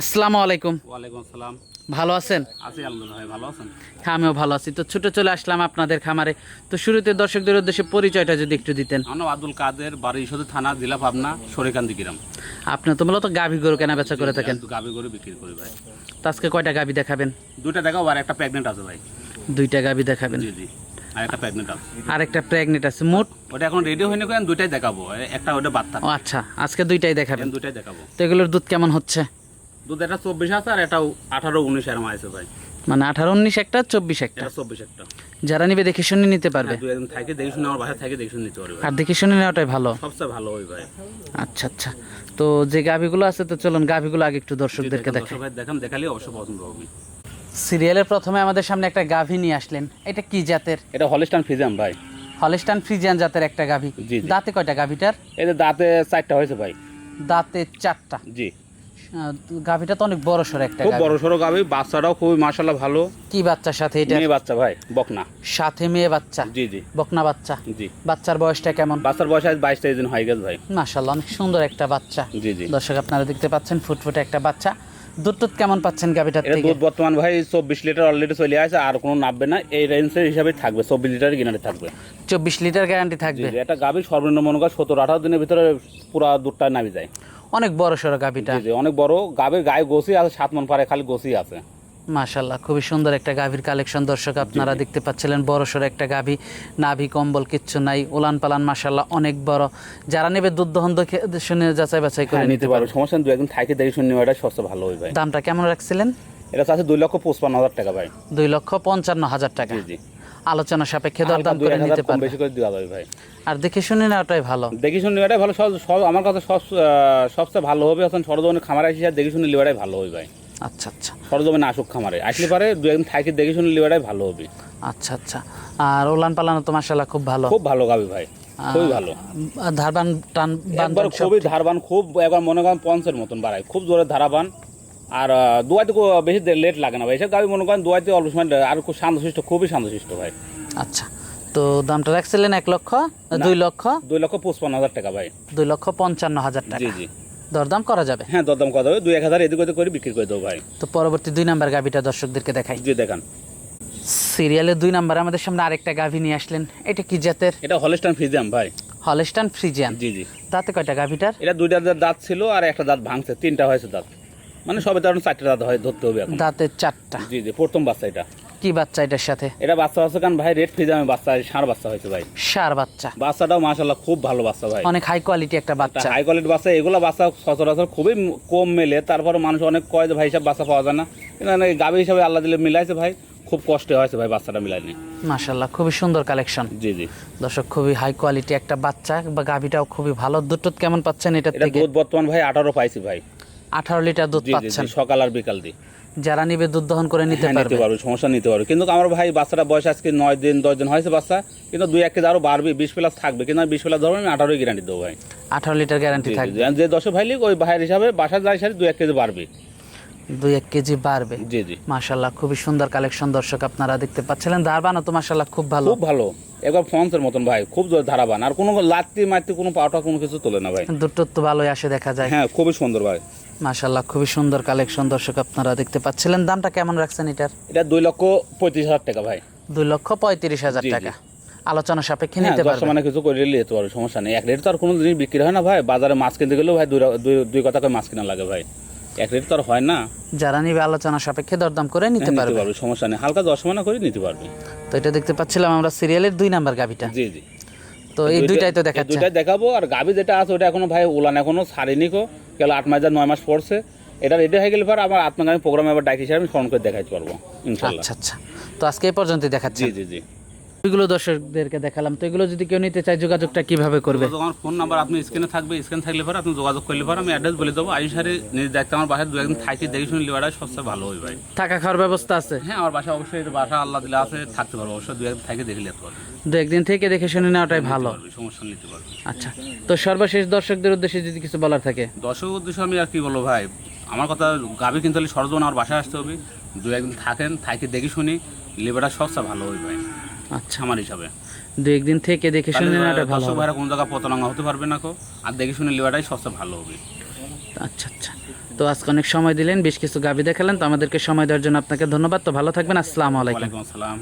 আসসালামু আলাইকুম। ওয়ালাইকুম আসসালাম। ভালো আছেন? আছি আলহামদুলিল্লাহ ভালো আছেন? হ্যাঁ আমিও ভালো আছি। তো ছুটে চলে আসলাম আপনাদের খামারে। তো শুরুতে দর্শকদের উদ্দেশ্যে পরিচয়টা যদি একটু দিতেন। আমার আব্দুল কাদের বাড়ি ইসদ থানা জেলা পাবনা সরিকান্দি গ্রাম। আপনি তো মূলত গাভী গরু কেনা বেচা করে থাকেন। গাবি করে বিক্রি করি ভাই। তো আজকে কয়টা গাভী দেখাবেন? দুইটা দেখাও আর একটা প্রেগনেন্ট আছে ভাই। দুইটা গাভী দেখাবেন। জি জি। আর প্রেগনেন্ট আছে। আর একটা প্রেগনেন্ট আছে মোট? ওটা এখন রেডি হয়নি কেন? দুইটাই দেখাবো। একটা ওটা বাচ্চা। আচ্ছা। আজকে দুইটাই দেখাবেন। দুইটাই দেখাবো। তো এগুলোর দুধ কেমন হচ্ছে? দুধ একটা চব্বিশ আছে আর একটা আঠারো উনিশ এরম আছে ভাই। মানে আঠারো উনিশ একটা চব্বিশ একটা? চব্বিশ একটা। যারা নিবে দেখে শুনে নিতে পারবে। হ্যাঁ, দুই থাকে দেখে শুনে আমার বাসায় থাকে দেখে শুনে নিতে পারবে আর দেখে শুনে নেওয়াটাই ভালো? সবচেয়ে ভালো হয় ভাই। আচ্ছা আচ্ছা। তো যে গাভীগুলো আছে তো চলুন গাভীগুলো আগে একটু দর্শকদেরকে দেখাই। দেখান দেখালে অবশ্যই পছন্দ হবে। সিরিয়ালের প্রথমে আমাদের সামনে একটা গাভী নিয়ে আসলেন। এটা কি জাতের? এটা হলিস্টান ফিজাম ভাই। হলিস্টান ফ্রিজিয়ান জাতের একটা গাভী। দাঁতে কয়টা গাভীটার? এদের দাঁতে চারটা হয়েছে ভাই। দাঁতে চারটা। জি। গাভীটা তো অনেক বড় সড়ো একটা খুব গাভী। বড় সড়ো গাবি বাচ্চাটাও খুবই ভালো। কি বাচ্চার সাথে এটা? মেয়ে বাচ্চা ভাই বকনা। সাথে মেয়ে বাচ্চা? জি জি। বকনা বাচ্চা? জি। বাচ্চার বয়সটা কেমন? বাচ্চার বয়স আজ বাইশ তেইশ দিন হয়ে গেছে ভাই। অনেক সুন্দর একটা বাচ্চা। জি জি। দর্শক আপনারা দেখতে পাচ্ছেন ফুটফুটে একটা বাচ্চা। দুধ কেমন পাচ্ছেন গাভীটার থেকে? দুধ বর্তমান ভাই চব্বিশ লিটার অলরেডি চলে আছে আর কোনো নামবে না। এই রেঞ্জের হিসাবে থাকবে চব্বিশ লিটার কিনারে থাকবে। চব্বিশ লিটার গ্যারান্টি থাকবে? এটা গাভি সর্বনিম্ন মনে কর সত্তর আঠারো দিনের ভিতরে পুরা দুধটা নামি যায়। অনেক বড় সড়ো গাভীটা। অনেক বড়। গাভীর গায়ে গোসি আছে সাত মন পারে খালি গোসি আছে। মাশাল্লাহ খুবই সুন্দর একটা গাভীর কালেকশন দর্শক আপনারা দেখতে পাচ্ছিলেন বড় সড়ো একটা গাভী নাভি কম্বল কিচ্ছু নাই উলান পালান মাশাল্লাহ অনেক বড়। যারা নেবে দুধ দহন শুনে যাচাই বাছাই করে হ্যাঁ, নিতে পারবে। সমস্যা দু একদিন থাকে দেখে শুনে নেওয়াটা সবচেয়ে ভালো হয় ভাই। দামটা কেমন রাখছিলেন? এটা আছে দুই লক্ষ পঁচপান্ন হাজার টাকা ভাই। দুই লক্ষ পঞ্চান্ন হাজার টাকা। জি। আলোচনা সাপেক্ষে দরদাম করে নিতে পারবে। বেশি করে দেওয়া যাবে ভাই। আর দেখে শুনে নেওয়াটাই ভালো। দেখি শুনে নেওয়াটাই ভালো সব আমার কাছে সব সবচেয়ে ভালো হবে এখন সরজমিনে খামারে আসি আর দেখি শুনে নেওয়াটাই ভালো হবে ভাই। আচ্ছা আচ্ছা। সরজমিনে আসুক খামারে। আসলে পারে দু একদিন থাকি দেখে শুনে নেওয়াটাই ভালো হবে। আচ্ছা আচ্ছা। আর উলান পালানো তো মাশাল্লাহ খুব ভালো। খুব ভালো গাবি ভাই খুবই ভালো। আর ধারবান টান খুবই ধারবান খুব একবার মনে করেন পঞ্চের মতন বাড়ায়। খুব জোরে ধারাবান। আর দুয়াইতে বেশি লেট লাগে না ভাই। এসব মনে করেন দুয়াইতে অল্প সময় আর খুব শান্তশিষ্ট খুবই শান্তশিষ্ট ভাই। আচ্ছা তো দামটা রাখছিলেন এক লক্ষ দুই লক্ষ? দুই লক্ষ পঁচপান্ন হাজার টাকা ভাই। দুই লক্ষ পঞ্চান্ন হাজার টাকা। জি জি। দরদাম করা যাবে? হ্যাঁ দরদাম করা হবে দুই এক হাজার এদিক ওদিক করে বিক্রি করে দেবো ভাই। তো পরবর্তী দুই নাম্বার গাভিটা দর্শকদেরকে দেখাই। জি দেখান। সিরিয়ালের দুই নাম্বার আমাদের সামনে আরেকটা গাভি নিয়ে আসলেন। এটা কি জাতের? এটা হলিস্টান ফিজিয়াম ভাই। Holstein Friesian. জি জি। তাতে কয়টা গাভিটার এটা দুইটা দাঁত ছিল আর একটা দাঁত ভাঙছে। তিনটা হয়েছে দাঁত। মানে সবে তার চারটা দাঁত হয় ধরতে হবে এখন। দাঁতের চারটা। জি জি প্রথম বাচ্চা এটা। কি বাচ্চা এটার সাথে? এটা বাচ্চা বাচ্চা কারণ ভাই রেড ফ্রিজামে বাচ্চা ষাঁড় বাচ্চা হয়েছে ভাই। সার বাচ্চা। বাচ্চাটাও মাশাল্লাহ খুব ভালো বাচ্চা ভাই। অনেক হাই কোয়ালিটি একটা বাচ্চা। হাই কোয়ালিটি বাচ্চা এগুলো বাচ্চা সচরাচর খুবই কম মেলে তারপরে মানুষ অনেক কয় যে ভাই হিসাব বাচ্চা পাওয়া যায় না। কিন্তু গাভী হিসাবে আল্লাহ দিলে মিলাইছে ভাই খুব কষ্টে হয়েছে ভাই বাচ্চাটা মিলাইনি। মাশাল্লাহ খুবই সুন্দর কালেকশন জি জি। দর্শক খুবই হাই কোয়ালিটি একটা বাচ্চা বা গাভিটাও খুবই ভালো। দুধ টুধ কেমন পাচ্ছেন এটা থেকে? দুধ বর্তমান ভাই আঠারো পাইছি ভাই। আঠারো লিটার দুধ পাচ্ছেন। সকাল আর বিকাল দি যারা নিবে দুধ দহন করে নিতে হ্যাঁ, পারবে। নিতে পারবে সমস্যা নিতে পারবে। কিন্তু আমার ভাই বাচ্চাটা বয়স আজকে নয় দিন দশ দিন হয়েছে বাচ্চা কিন্তু দুই এক কেজি আরও বাড়বে বিশ প্লাস থাকবে। কিন্তু আমি বিশ প্লাস ধরবো আমি আঠারোই গ্যারান্টি দেবো ভাই। আঠারো লিটার গ্যারান্টি থাকবে। যে দশ ভাই লিখ ওই ভাইয়ের হিসাবে বাসা যায় সাথে দুই এক কেজি বাড়বে। দুই এক কেজি বাড়বে। জি জি। মাশাল্লাহ খুবই সুন্দর কালেকশন দর্শক আপনারা দেখতে পাচ্ছিলেন। দারবানও তো মাশাল্লাহ খুব ভালো। খুব ভালো। একবার ফন্সের মতন ভাই খুব জোর ধারাবান। আর কোনো লাত্তি মাত্তি কোনো পাওয়াটা কোনো কিছু তোলে না ভাই। দুধ টুধ তো ভালোই আসে দেখা যায়। হ্যাঁ খুবই সুন্দর ভাই। মাশাল্লাহ খুবই সুন্দর কালেকশন দর্শক আপনারা দেখতে পাচ্ছিলেন। দামটা কেমন রাখছেন এটার? এটা দুই লক্ষ পঁয়ত্রিশ হাজার টাকা ভাই। দুই লক্ষ পঁয়ত্রিশ হাজার। টাকা। আলোচনা সাপেক্ষে হ্যাঁ নিতে দশ পারবেন। মানে কিছু করে নিতে পারবে সমস্যা নেই। এক রেট তো আর কোনো জিনিস বিক্রি হয় না ভাই। বাজারে মাছ কিনতে গেলেও ভাই দুই দুই- কথা করে মাছ কিনা লাগে ভাই। এক রেট তো আর হয় না। যারা নিবে আলোচনা সাপেক্ষে দরদাম করে নিতে হ্যাঁ, পারবে। পারবে সমস্যা নেই। হালকা দশ মানে করে নিতে পারবে। তো এটা দেখতে পাচ্ছিলাম আমরা সিরিয়ালের দুই নাম্বার গাভিটা। জি জি। তো এই দুইটাই তো দেখাচ্ছে। দুইটাই দেখাবো। আর গাভি যেটা আছে ওটা এখনও ভাই উলান এখনও ছাড়িনি কো। গেল আট মাস নয় মাস পড়ছে। এটা রেডি হয়ে গেলে পর আমার আত্মগামী প্রোগ্রামে আবার ডাকি হিসাবে আমি ফোন করে দেখাইতে পারব আচ্ছা আচ্ছা। তো আজকে এই পর্যন্তই দেখাচ্ছি। জি জি জি। এগুলো দর্শকদেরকে দেখালাম। তো এগুলো যদি কেউ নিতে চায় যোগাযোগটা কীভাবে করবে? আমার ফোন নাম্বার আপনি স্ক্রিনে থাকবে স্ক্রিন থাকলে পরে আপনি যোগাযোগ করলে পর আমি অ্যাড্রেস বলে দেবো। আইসারে সারে নিজ দায়িত্ব আমার বাসায় দু একদিন থাকি দেখে শুনে লিবারটা সবচেয়ে ভালো হয় ভাই। থাকা খাওয়ার ব্যবস্থা আছে? হ্যাঁ আমার বাসা অবশ্যই বাসা আল্লাহ দিলে আছে থাকতে পারব। অবশ্যই দু একদিন থাকি দেখে নিতে পারবে। দু একদিন থেকে দেখে শুনে নেওয়াটাই ভালো। সমস্যা নিতে পারবে। আচ্ছা তো সর্বশেষ দর্শকদের উদ্দেশ্যে যদি কিছু বলার থাকে? দর্শক উদ্দেশ্যে আমি আর কি বলব ভাই আমার কথা গাবি কিনতে হলে সরজন আমার বাসায় আসতে হবে। দু একদিন থাকেন থাকি দেখে শুনি লিবারটা সবচেয়ে ভালো হয় ভাই। আচ্ছা আমার হিসাবে। দু একদিন থেকে দেখে শুনে নেওয়াটা ভালো দর্শক ভাইরা কোন জায়গা পতনাঙ্গা হতে পারবে না কো? আর দেখে শুনে নেওয়াটাই সবচেয়ে ভালো হবে। আচ্ছা আচ্ছা। তো আজকে অনেক সময় দিলেন বেশ কিছু গাভি দেখালেন তো আমাদেরকে সময় দেওয়ার জন্য আপনাকে ধন্যবাদ। তো ভালো থাকবেন আসসালামু আলাইকুম। আসসালাম।